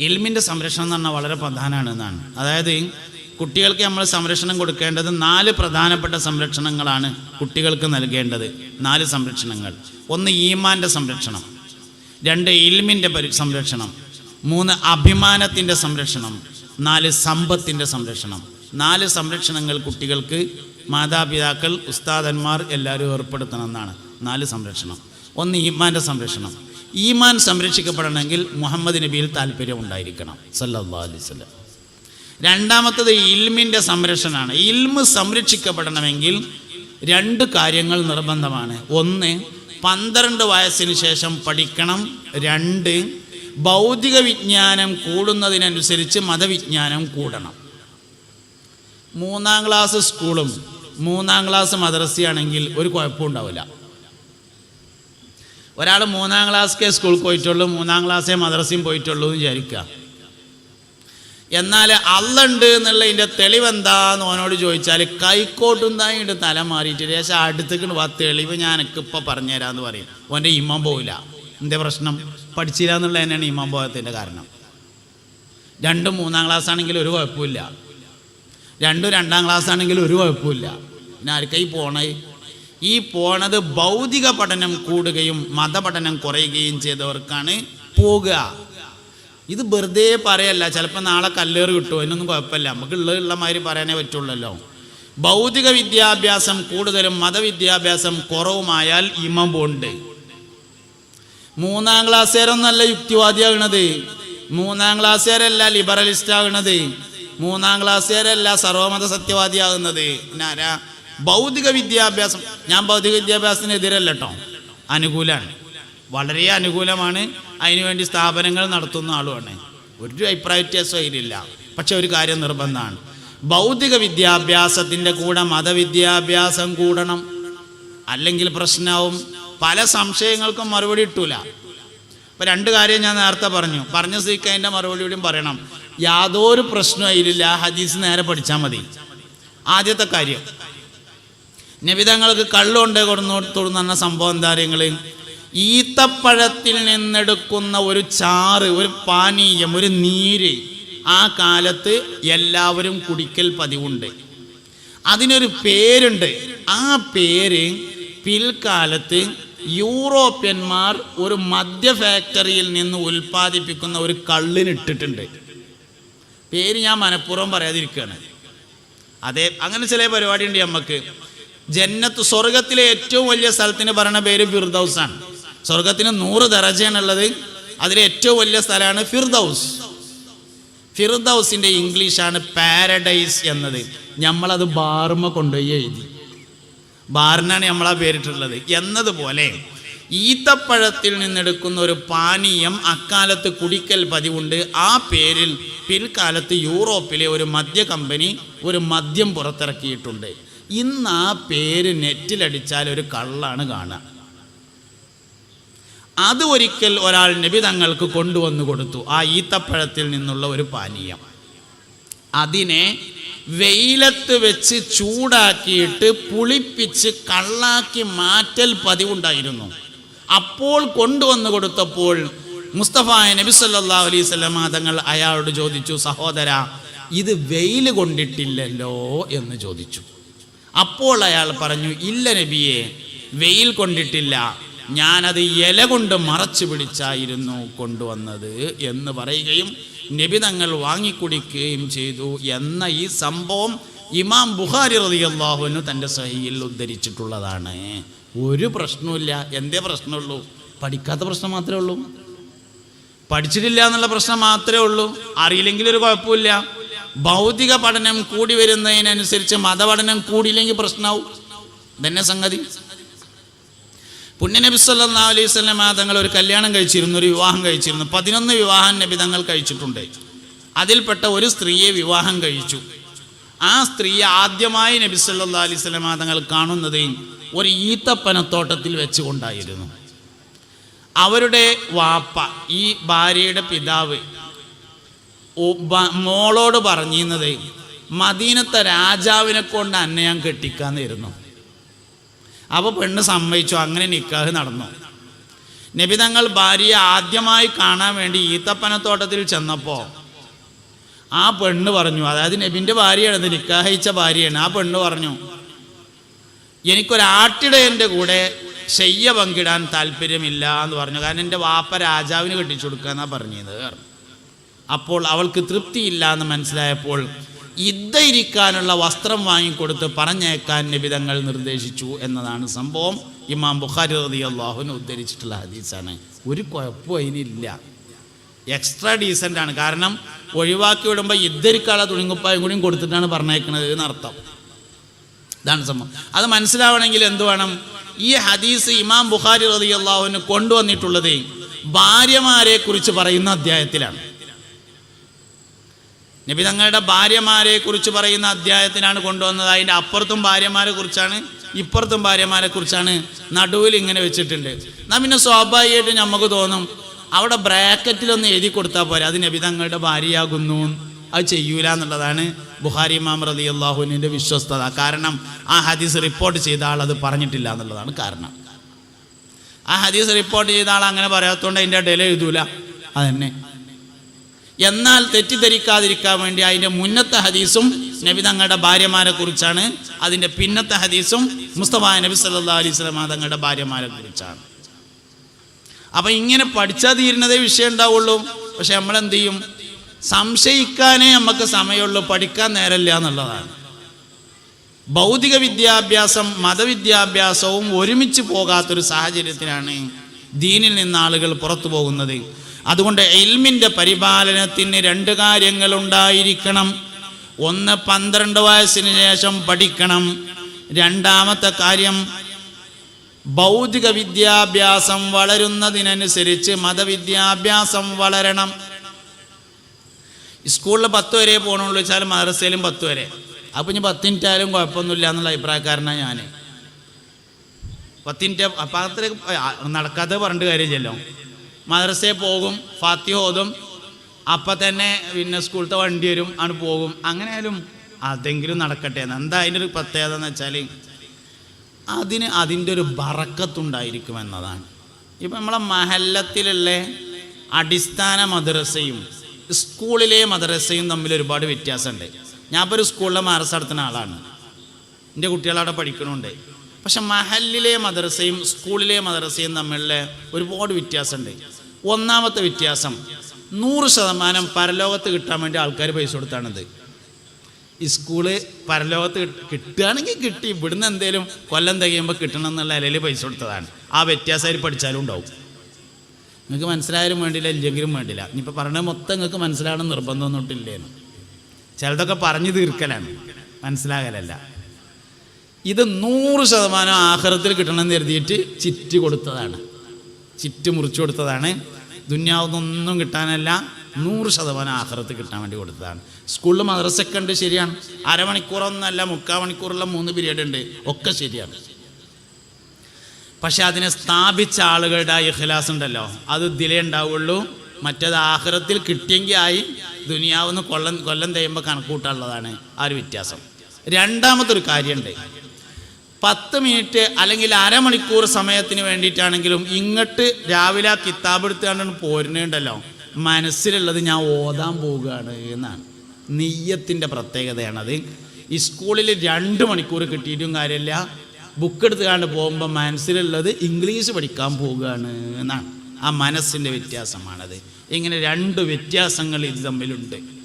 ഇൽമിന്റെ സംരക്ഷണം എന്ന് പറഞ്ഞാൽ വളരെ പ്രധാനമാണ് എന്നാണ്. അതായത് കുട്ടികൾക്ക് നമ്മൾ സംരക്ഷണം കൊടുക്കേണ്ടത് നാല് പ്രധാനപ്പെട്ട സംരക്ഷണങ്ങളാണ് കുട്ടികൾക്ക് നൽകേണ്ടത്. നാല് സംരക്ഷണങ്ങൾ. ഒന്ന് ഈമാന്റെ സംരക്ഷണം. രണ്ട് ഇൽമിന്റെ പരി സംരക്ഷണം. മൂന്ന് അഭിമാനത്തിന്റെ സംരക്ഷണം. നാല് സമ്പത്തിന്റെ സംരക്ഷണം. നാല് സംരക്ഷണങ്ങൾ കുട്ടികൾക്ക് മാതാപിതാക്കൾ ഉസ്താദന്മാർ എല്ലാവരും ഏർപ്പെടുത്തണം എന്നാണ്. നാല് സംരക്ഷണം. ഒന്ന് ഈമാന്റെ സംരക്ഷണം. ഈമാൻ സംരക്ഷിക്കപ്പെടണമെങ്കിൽ മുഹമ്മദ് നബിയിൽ താല്പര്യം ഉണ്ടായിരിക്കണം. സല്ലല്ലാഹു അലൈഹി വസല്ലം. രണ്ടാമത്തത് ഇൽമിന്റെ സംരക്ഷണമാണ്. ഇൽമ് സംരക്ഷിക്കപ്പെടണമെങ്കിൽ രണ്ട് കാര്യങ്ങൾ നിർബന്ധമാണ്. ഒന്ന് പന്ത്രണ്ട് വയസ്സിന് ശേഷം പഠിക്കണം. രണ്ട് ഭൗതിക വിജ്ഞാനം കൂടുന്നതിനനുസരിച്ച് മതവിജ്ഞാനം കൂടണം. മൂന്നാം ക്ലാസ് സ്കൂളും മൂന്നാം ക്ലാസ് മദ്രസയാണെങ്കിൽ ഒരു കുഴപ്പവും ഉണ്ടാവില്ല. ഒരാൾ മൂന്നാം ക്ലാസ്ക്കേ സ്കൂളിൽ പോയിട്ടുള്ളൂ മൂന്നാം ക്ലാസ്സേ മദ്രസയും പോയിട്ടുള്ളൂ എന്ന് വിചാരിക്കുക. എന്നാൽ അള്ളുണ്ട് എന്നുള്ളതിന്റെ തെളിവെന്താന്ന് ഓനോട് ചോദിച്ചാൽ കൈക്കോട്ടും തായിട്ട് തല മാറിയിട്ട് ശേഷം അടുത്തേക്ക് ആ തെളിവ് ഞാനൊക്കെ ഇപ്പം പറഞ്ഞുതരാമെന്ന് പറയും. ഓന്റെ ഇമ്മം പോവില്ല. എന്റെ പ്രശ്നം? പഠിച്ചില്ല എന്നുള്ളത് തന്നെയാണ് ഇമ്മം പോകത്തിന്റെ കാരണം. രണ്ടും മൂന്നാം ക്ലാസ് ആണെങ്കിൽ ഒരു കുഴപ്പമില്ല. രണ്ടും രണ്ടാം ക്ലാസ് ആണെങ്കിൽ ഒരു കുഴപ്പമില്ല. പിന്നെ ആർക്കായി പോണേ? ഈ പോണത് ഭൗതിക പഠനം കൂടുകയും മതപഠനം കുറയുകയും ചെയ്തവർക്കാണ് പോകുക ഇത് വെറുതെ പറയല്ല. ചിലപ്പോൾ നാളെ കല്ലേറ് കിട്ടുമോ അതിനൊന്നും കുഴപ്പമില്ല. നമുക്ക് ഉള്ള മാതിരി പറയാനേ പറ്റുള്ളല്ലോ. ഭൗതിക വിദ്യാഭ്യാസം കൂടുതലും മതവിദ്യാഭ്യാസം കുറവുമായാൽ ഇമം പോണ്ട്. മൂന്നാം ക്ലാസ്സുകാരൊന്നല്ല യുക്തിവാദിയാകണത്. മൂന്നാം ക്ലാസ്സുകാരല്ല ലിബറലിസ്റ്റ് ആകണത് മൂന്നാം ക്ലാസ്സുകാരല്ല സർവമത സത്യവാദിയാകുന്നത്. പിന്നെ ആരാ? ഭൗതിക വിദ്യാഭ്യാസം. ഞാൻ ഭൗതിക വിദ്യാഭ്യാസത്തിനെതിരല്ല കേട്ടോ അനുകൂലമാണ് വളരെ അനുകൂലമാണ്. അതിനുവേണ്ടി സ്ഥാപനങ്ങൾ നടത്തുന്ന ആളുമാണ്. ഒരു അഭിപ്രായ വ്യത്യാസം അതിലില്ല. പക്ഷെ ഒരു കാര്യം നിർബന്ധമാണ്. ഭൗതിക വിദ്യാഭ്യാസത്തിന്റെ കൂടെ മതവിദ്യാഭ്യാസം കൂടണം. അല്ലെങ്കിൽ പ്രശ്നവും പല സംശയങ്ങൾക്കും മറുപടി ഇട്ടൂല ഇപ്പം രണ്ട് കാര്യം ഞാൻ നേരത്തെ പറഞ്ഞു. പറഞ്ഞ സ്ത്രീക്ക് അതിന്റെ മറുപടി കൂടിയും പറയണം. യാതൊരു പ്രശ്നവും അതിലില്ല. ഹദീസ് നേരെ പഠിച്ചാൽ മതി. ആദ്യത്തെ കാര്യം. നബിതങ്ങൾക്ക് കള്ളുകൊണ്ട് കൊടുന്നു തൊടുന്ന സംഭവം എന്താ നിങ്ങൾ ഈത്തപ്പഴത്തിൽ നിന്നെടുക്കുന്ന ഒരു ചാറ് ഒരു പാനീയം ഒരു നീര് ആ കാലത്ത് എല്ലാവരും കുടിക്കൽ പതിവുണ്ട്. അതിനൊരു പേരുണ്ട്. ആ പേര് പിൽക്കാലത്ത് യൂറോപ്യന്മാർ ഒരു മദ്യ ഫാക്ടറിയിൽ നിന്ന് ഉൽപ്പാദിപ്പിക്കുന്ന ഒരു കള്ളിനിട്ടിട്ടുണ്ട് പേര് ഞാൻ മനഃപൂർവം പറയാതിരിക്കുകയാണ്. അതെ അങ്ങനെ ചില പരിപാടിയുണ്ട് നമുക്ക് ജന്നത്ത് സ്വർഗത്തിലെ ഏറ്റവും വലിയ സ്ഥലത്തിന് പറയുന്ന പേര് ഫിർദൌസാണ് സ്വർഗത്തിന് നൂറ് ദറജയാണുള്ളത് അതിലെ ഏറ്റവും വലിയ സ്ഥലമാണ് ഫിർദൗസ്. ഫിർദൌസിന്റെ ഇംഗ്ലീഷാണ് പാരഡൈസ് എന്നത്. നമ്മളത് ബാർമ കൊണ്ടുപോയി എഴുതി. ബാറിനാണ് നമ്മളാ പേരിട്ടുള്ളത്. എന്നതുപോലെ ഈത്തപ്പഴത്തിൽ നിന്നെടുക്കുന്ന ഒരു പാനീയം അക്കാലത്ത് കുടിക്കൽ പതിവുണ്ട്. ആ പേരിൽ പിൽക്കാലത്ത് യൂറോപ്പിലെ ഒരു മദ്യ കമ്പനി ഒരു മദ്യം പുറത്തിറക്കിയിട്ടുണ്ട്. ഇന്ന് ആ പേര് നെറ്റിലടിച്ചാൽ ഒരു കള്ളാണ് കാണുക. അത് ഒരിക്കൽ ഒരാൾ നബി തങ്ങൾക്ക് കൊണ്ടുവന്നു കൊടുത്തു. ആ ഈത്തപ്പഴത്തിൽ നിന്നുള്ള ഒരു പാനീയം. അതിനെ വെയിലത്ത് വെച്ച് ചൂടാക്കിയിട്ട് പുളിപ്പിച്ച് കള്ളാക്കി മാറ്റൽ പതിവുണ്ടായിരുന്നു. അപ്പോൾ കൊണ്ടുവന്നു കൊടുത്തപ്പോൾ മുസ്തഫ നബി സല്ലാ അലൈഹി തങ്ങൾ അയാളോട് ചോദിച്ചു സഹോദര ഇത് വെയിൽ കൊണ്ടിട്ടില്ലല്ലോ? എന്ന് ചോദിച്ചു. അപ്പോൾ അയാൾ പറഞ്ഞു ഇല്ല നബിയെ വെയിൽ കൊണ്ടിട്ടില്ല. ഞാനത് ഇല കൊണ്ട് മറച്ചു പിടിച്ചായിരുന്നു കൊണ്ടുവന്നത്. എന്ന് പറയുകയും നബി തങ്ങൾ വാങ്ങിക്കുടിക്കുകയും ചെയ്തു എന്ന ഈ സംഭവം ഇമാം ബുഖാരി റളിയല്ലാഹുവിന് തന്റെ സഹിയിൽ ഉദ്ധരിച്ചിട്ടുള്ളതാണ്. ഒരു പ്രശ്നവുമില്ല. എന്തേ പ്രശ്നമുള്ളൂ? പഠിക്കാത്ത പ്രശ്നം മാത്രമേ ഉള്ളൂ. പഠിച്ചിട്ടില്ല എന്നുള്ള പ്രശ്നം മാത്രമേ ഉള്ളൂ. അറിയില്ലെങ്കിൽ ഒരു കുഴപ്പമില്ല ഭൗതിക പഠനം കൂടി വരുന്നതിനനുസരിച്ച് മതപഠനം കൂടിയില്ലെങ്കിൽ പ്രശ്നമാവും. ഇതന്നെ സംഗതി? പുണ്യനബി സല്ലാ അലൈഹി സ്വലമ തങ്ങൾ ഒരു കല്യാണം കഴിച്ചിരുന്നു ഒരു വിവാഹം കഴിച്ചിരുന്നു. പതിനൊന്ന് വിവാഹം നബി തങ്ങൾ കഴിച്ചിട്ടുണ്ട്. അതിൽപ്പെട്ട ഒരു സ്ത്രീയെ വിവാഹം കഴിച്ചു. ആ സ്ത്രീയെ ആദ്യമായി നബി സല്ലാ അലൈഹി സ്വലമ തങ്ങൾ കാണുന്നത് ഒരു ഈത്തപ്പനത്തോട്ടത്തിൽ വെച്ചുകൊണ്ടായിരുന്നു. അവരുടെ വാപ്പ ഈ ഭാര്യയുടെ പിതാവ് മോളോട് പറഞ്ഞിരുന്നത് മദീനത്തെ രാജാവിനെ കൊണ്ട് അന്നെ ഞാൻ കെട്ടിക്കാന്നിരുന്നു അപ്പോൾ പെണ്ണ് സമ്മതിച്ചു അങ്ങനെ നിക്കാഹ് നടന്നു. നബി തങ്ങൾ ഭാര്യയെ ആദ്യമായി കാണാൻ വേണ്ടി ഈത്തപ്പനത്തോട്ടത്തിൽ ചെന്നപ്പോൾ ആ പെണ്ണ് പറഞ്ഞു അതായത് നബിന്റെ ഭാര്യയാണ് നിക്കാഹയിച്ച ഭാര്യയാണ്. ആ പെണ്ണ് പറഞ്ഞു എനിക്കൊരാട്ടിടയന്റെ കൂടെ ശയ്യ പങ്കിടാൻ താല്പര്യമില്ല എന്ന് പറഞ്ഞു. കാരണം എന്റെ വാപ്പ രാജാവിന് കെട്ടിച്ചു കൊടുക്കുക എന്നാണ് പറഞ്ഞത് പറഞ്ഞു. അപ്പോൾ അവൾക്ക് തൃപ്തിയില്ല എന്ന് മനസ്സിലായപ്പോൾ ഇദ്ദയിരിക്കാനുള്ള വസ്ത്രം വാങ്ങിക്കൊടുത്ത് പറഞ്ഞേക്കാൻ നിബിതങ്ങൾ നിർദ്ദേശിച്ചു എന്നതാണ് സംഭവം. ഇമാം ബുഖാരി റതി ഉദ്ധരിച്ചിട്ടുള്ള ഹദീസാണ്. ഒരു കുഴപ്പവും അതിനില്ല. എക്സ്ട്രാ ഡീസന്റ് ആണ്. കാരണം ഒഴിവാക്കി വിടുമ്പോൾ ഇദ്ധരിക്കാളെ തുണിങ്കുപ്പായും കൂടിയും കൊടുത്തിട്ടാണ് പറഞ്ഞേക്കുന്നത് എന്നർത്ഥം. ഇതാണ് സംഭവം. അത് മനസ്സിലാവണമെങ്കിൽ എന്ത് വേണം? ഈ ഹദീസ് ഇമാം ബുഖാരി റതി അള്ളാഹുവിന് കൊണ്ടുവന്നിട്ടുള്ളത് ഭാര്യമാരെ കുറിച്ച് പറയുന്ന അധ്യായത്തിലാണ്. നബി തങ്ങളുടെ ഭാര്യമാരെ കുറിച്ച് പറയുന്ന അധ്യായത്തിനാണ് കൊണ്ടുവന്നത്. അതിന്റെ അപ്പുറത്തും ഭാര്യമാരെ കുറിച്ചാണ് ഇപ്പുറത്തും ഭാര്യമാരെ കുറിച്ചാണ് നടുവിൽ ഇങ്ങനെ വെച്ചിട്ടുണ്ട്. എന്നാൽ പിന്നെ സ്വാഭാവികമായിട്ടും നമുക്ക് തോന്നും അവിടെ ബ്രാക്കറ്റിലൊന്ന് എഴുതി കൊടുത്താൽ പോരെ അത് നബി തങ്ങളുടെ ഭാര്യയാകുന്നു. അത് ചെയ്യൂല എന്നുള്ളതാണ് ബുഹാരി ഇമാം റതി അള്ളാഹുവിന്റെ വിശ്വസ്തത. കാരണം ആ ഹദീസ് റിപ്പോർട്ട് ചെയ്ത ആൾ അത് പറഞ്ഞിട്ടില്ല എന്നുള്ളതാണ് കാരണം. ആ ഹദീസ് റിപ്പോർട്ട് ചെയ്ത ആൾ അങ്ങനെ പറയാത്തതുകൊണ്ട് അതിന്റെ ഇടയിൽ എഴുതൂല. അതന്നെ. എന്നാൽ തെറ്റിദ്ധരിക്കാതിരിക്കാൻ വേണ്ടി അതിന്റെ മുന്നത്തെ ഹദീസും നബി തങ്ങളുടെ ഭാര്യമാരെ കുറിച്ചാണ്. അതിന്റെ പിന്നത്തെ ഹദീസും മുസ്തഫ നബി സല്ലാ അലൈഹി സ്വലാം തങ്ങളുടെ ഭാര്യമാരെ കുറിച്ചാണ്. അപ്പം ഇങ്ങനെ പഠിച്ചാൽ തീരുന്നതേ വിഷയം ഉണ്ടാവുള്ളൂ. പക്ഷെ നമ്മളെന്ത് ചെയ്യും സംശയിക്കാനേ നമുക്ക് സമയമുള്ളൂ പഠിക്കാൻ നേരമില്ല എന്നുള്ളതാണ്. ഭൗതിക വിദ്യാഭ്യാസം മതവിദ്യാഭ്യാസവും ഒരുമിച്ച് പോകാത്തൊരു സാഹചര്യത്തിലാണ് ദീനിൽ നിന്ന് ആളുകൾ പുറത്തു പോകുന്നത്. അതുകൊണ്ട് എൽമിന്റെ പരിപാലനത്തിന് രണ്ട് കാര്യങ്ങൾ ഉണ്ടായിരിക്കണം ഒന്ന് പന്ത്രണ്ട് വയസ്സിന് ശേഷം പഠിക്കണം. രണ്ടാമത്തെ കാര്യം ഭൗതിക വിദ്യാഭ്യാസം വളരുന്നതിനനുസരിച്ച് മതവിദ്യാഭ്യാസം വളരണം. സ്കൂളിൽ പത്ത് വരെ പോകണുള്ളൂ വെച്ചാൽ മദ്രസയിലും പത്ത് വരെ. അപ്പം ഇനി പത്ത് മിനിറ്റ് ആയാലും കുഴപ്പമൊന്നുമില്ല എന്നുള്ള അഭിപ്രായക്കാരനാണ് ഞാൻ പത്തിനിറ്റ അത്രയും നടക്കാത്ത പറഞ്ഞിട്ട് കാര്യമില്ലല്ലോ. മദ്രസയിൽ പോകും ഫാത്തിഹ ഓതും അപ്പം തന്നെ പിന്നെ സ്കൂളത്തെ വണ്ടി വരും ആണ് പോകും. അങ്ങനെ ആയാലും അതെങ്കിലും നടക്കട്ടെ എന്ന്. എന്താ അതിന്റെ ഒരു പ്രത്യേകത എന്ന് വെച്ചാൽ അതിന് അതിന്റെ ഒരു ബറക്കത്തുണ്ടായിരിക്കും എന്നതാണ്. ഇപ്പം നമ്മളെ മഹല്ലത്തിലുള്ള അടിസ്ഥാന മദ്രസയും സ്കൂളിലെ മദ്രസയും തമ്മിൽ ഒരുപാട് വ്യത്യാസമുണ്ട്. ഞാൻ ഇപ്പോൾ ഒരു സ്കൂളിലെ മദ്രസ നടത്തുന്ന ആളാണ്. എന്റെ കുട്ടികളവിടെ പഠിക്കണുണ്ട്. പക്ഷെ മഹലിലെ മദ്രസയും സ്കൂളിലെ മദ്രസയും തമ്മിലുള്ള ഒരുപാട് വ്യത്യാസമുണ്ട്. ഒന്നാമത്തെ വ്യത്യാസം നൂറ് ശതമാനം പരലോകത്ത് കിട്ടാൻ വേണ്ടി ആൾക്കാർ പൈസ കൊടുത്താണിത്. ഈ സ്കൂൾ പരലോകത്ത് കിട്ട- കിട്ടുകയാണെങ്കിൽ കിട്ടി. ഇവിടുന്ന് എന്തേലും കൊല്ലം തികയുമ്പോൾ കിട്ടണം എന്നുള്ള നിലയിൽ പൈസ കൊടുത്തതാണ്. ആ വ്യത്യാസം അതിൽ പഠിച്ചാലും ഉണ്ടാവും. നിങ്ങൾക്ക് മനസ്സിലായാലും വേണ്ടില്ല ഇല്ലെങ്കിലും വേണ്ടില്ല. ഇനിയിപ്പോൾ പറഞ്ഞത് മൊത്തം നിങ്ങൾക്ക് മനസ്സിലാകണം നിർബന്ധമൊന്നുമില്ലേ ചിലതൊക്കെ പറഞ്ഞു തീർക്കലാണ്. മനസ്സിലാകലല്ല. ഇത് നൂറ് ശതമാനം ആഹാരത്തിൽ കിട്ടണമെന്ന് കരുതിയിട്ട് ചിറ്റ് കൊടുത്തതാണ്. ചിറ്റ് മുറിച്ചു കൊടുത്തതാണ്. ദുന്യാവുന്നൊന്നും കിട്ടാനല്ല നൂറ് ശതമാനം ആഹ്റത്ത് കിട്ടാൻ വേണ്ടി കൊടുത്തതാണ്. സ്കൂളിൽ മദ്രസൊക്കെ ഉണ്ട് ശരിയാണ്. അരമണിക്കൂറൊന്നല്ല മുക്കാൽ മണിക്കൂറുള്ള മൂന്ന് പീരീഡ് ഉണ്ട് ഒക്കെ ശരിയാണ്. പക്ഷെ അതിനെ സ്ഥാപിച്ച ആളുകളുടെ ആ ഇഖ്ലാസ് ഉണ്ടല്ലോ അത് ഇതിലേ ഉണ്ടാവുള്ളൂ. മറ്റത് ആഹ്റത്തിൽ കിട്ടിയെങ്കിൽ ആയി ദുനിയാവുന്ന കൊല്ലം കൊല്ലം തെയ്യുമ്പോൾ കണക്കൂട്ടാനുള്ളതാണ് ആ ഒരു വ്യത്യാസം. രണ്ടാമത്തൊരു കാര്യമുണ്ട് പത്ത് മിനിറ്റ് അല്ലെങ്കിൽ അരമണിക്കൂർ സമയത്തിന് വേണ്ടിയിട്ടാണെങ്കിലും ഇങ്ങോട്ട് രാവിലെ ആ കിതാബ് എടുത്തുകൊണ്ടാണ് പോരുന്നുണ്ടല്ലോ. മനസ്സിലുള്ളത് ഞാൻ ഓതാൻ പോവുകയാണ് എന്നാണ്. നെയ്യത്തിന്റെ പ്രത്യേകതയാണത്. ഈ സ്കൂളിൽ രണ്ട് മണിക്കൂർ കിട്ടിയിട്ടും കാര്യമില്ല. ബുക്ക് എടുത്ത് എടുത്തുകൊണ്ട് പോകുമ്പോൾ മനസ്സിലുള്ളത് ഇംഗ്ലീഷ് പഠിക്കാൻ പോവുകയാണ് എന്നാണ്. ആ മനസ്സിന്റെ വ്യത്യാസമാണത്. ഇങ്ങനെ രണ്ട് വ്യത്യാസങ്ങൾ ഇത് തമ്മിലുണ്ട്.